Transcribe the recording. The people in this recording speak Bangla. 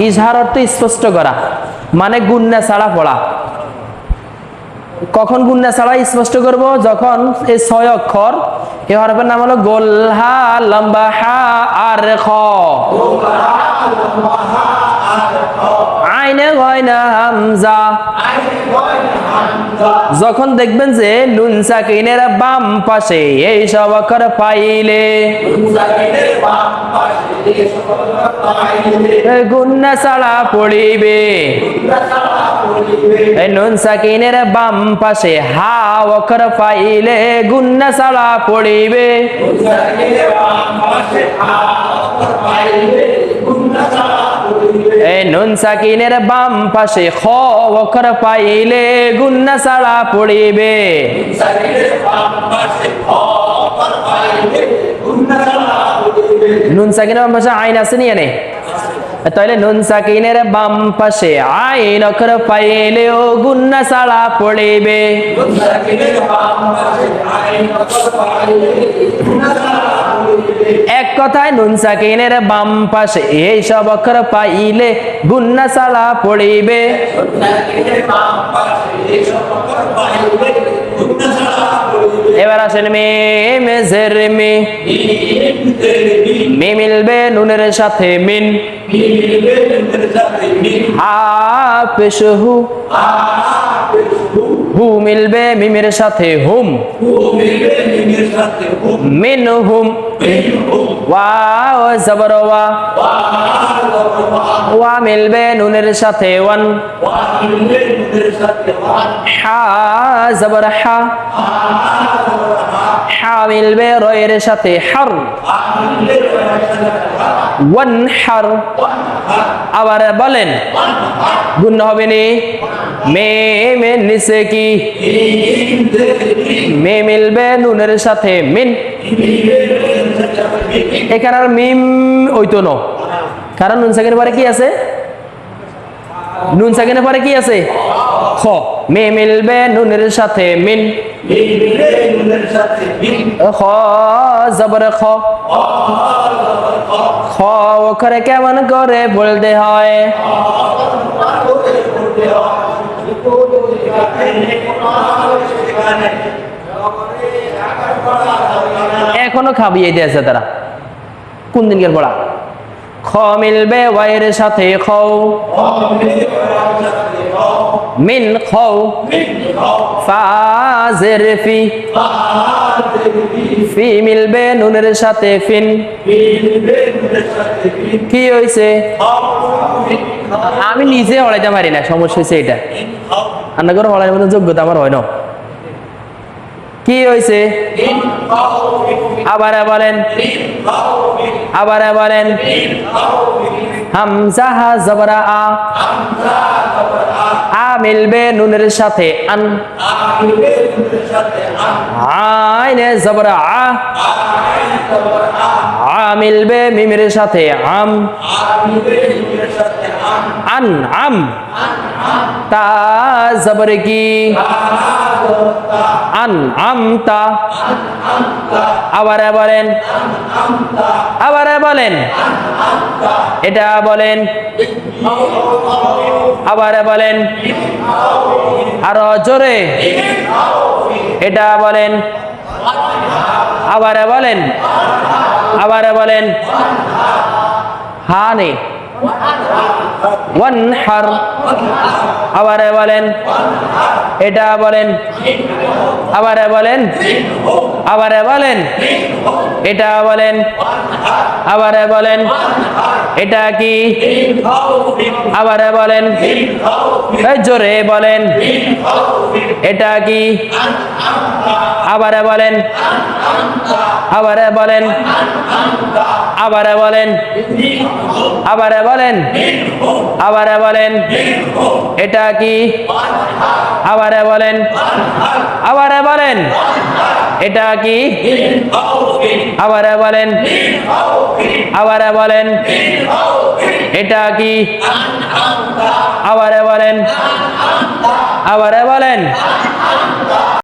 ইজহার অর্থ স্পষ্ট করা। মানে গুন্না ছাড়া পড়া। কখন গুন্না ছাড়া স্পষ্ট করব? যখন এই ছয় অক্ষর, এ হরফের নাম হলো গোলহা লম্বা, হা, আর, খ। আইনে গয়না হামজা। যখন দেখবেন যে নুন সাকিনের বাম পাশে এই সব অক্ষর পাইলে। গুন্না ছাড়া পড়িবে। নুন সাকিনের বাম পাশে হা অক্ষর পাইলে গুন্না ছাড়া পড়িবে। নুন সাকিনের বাম পাশে খ অক্ষর পাইলে গুন্না ছাড়া পড়িবে। নুন সাকিনের বাম পাশে আইন আছে নি এনে? তাহলে নুন সাকিনের বাম পাশে আইন অক্ষর পাইলেও গুন্না ছাড়া পড়িবে। এক কথায় নুন সাকিনের বাম পাশে এই সব অক্ষর পাইলে গুন্না সালা পড়িবে। এবার আসেন মে জের মে। মে মিলবে নুনের সাথে মিন। হা পেশহু হু। হু মিলবে মিমের সাথে হুম। মিন হুম। ওয়া জবর ওয়া। ওয়া মিলবে নুনের সাথে ওয়ান। হা জবর হা। হা মিলবে রয়ের সাথে হার। ওয়ান হার আবার বলেন, গুণ হবে নি? মে নিচে কি? মে মিলবে নুনের সাথে মিন। এখানে আর মিম ওইতো ন। কারণ নুন সেকেন্ড পরে কি আছে? নুন সেকেন্ডের পরে কি আছে? খ মে মিলবে নুনের সাথে মিন খ জবর খ। খ অক্ষরে কেমন করে বলতে হয়? এখনও খাবিয়ে দিয়েছে তারা। কোন দিনকের পড়া? খ মিলবে ওয়াইয়ের সাথে খ। মিন খ ফাজের ফি। ফি মিলবে নুনের সাথে ফিন। কি হয়েছে আমি নিজে হড়াইতে পারি না, সমস্যা হয়েছে এটা রান্না করে হড়াইয়ের মতো যোগ্যতা আমার হয় না। কি হয়েছে আবার বলেন। আবার বলেন। হামজা জবরা আ। মিলবে নুনের সাথে আন। আইনে জবরা আ। আ মিলবে মিমের সাথে আম। আন, আম। তা জবর কি? আন আমতা আবার বলেন। আবার বলেন। এটা বলেন। আবার বলেন, আরও জোরে। এটা বলেন, আবার বলেন আবার বলেন, হানে। ওয়ানহার। আবার বলেন, এটা বলেন, আবার বলেন আবার বলেন, এটা বলেন, আবার বলেন এটা কি? আবার বলেন। জোরে বলেন। এটা কি? আবার বলেন। আবার বলেন। আবার বলেন। আবার বলেন। আবার বলেন। এটা কি? আবার বলেন। আবার বলেন। এটা কি? আবার বলেন। আবার বলেন। এটা কি? আবার বলেন। আবার বলেন।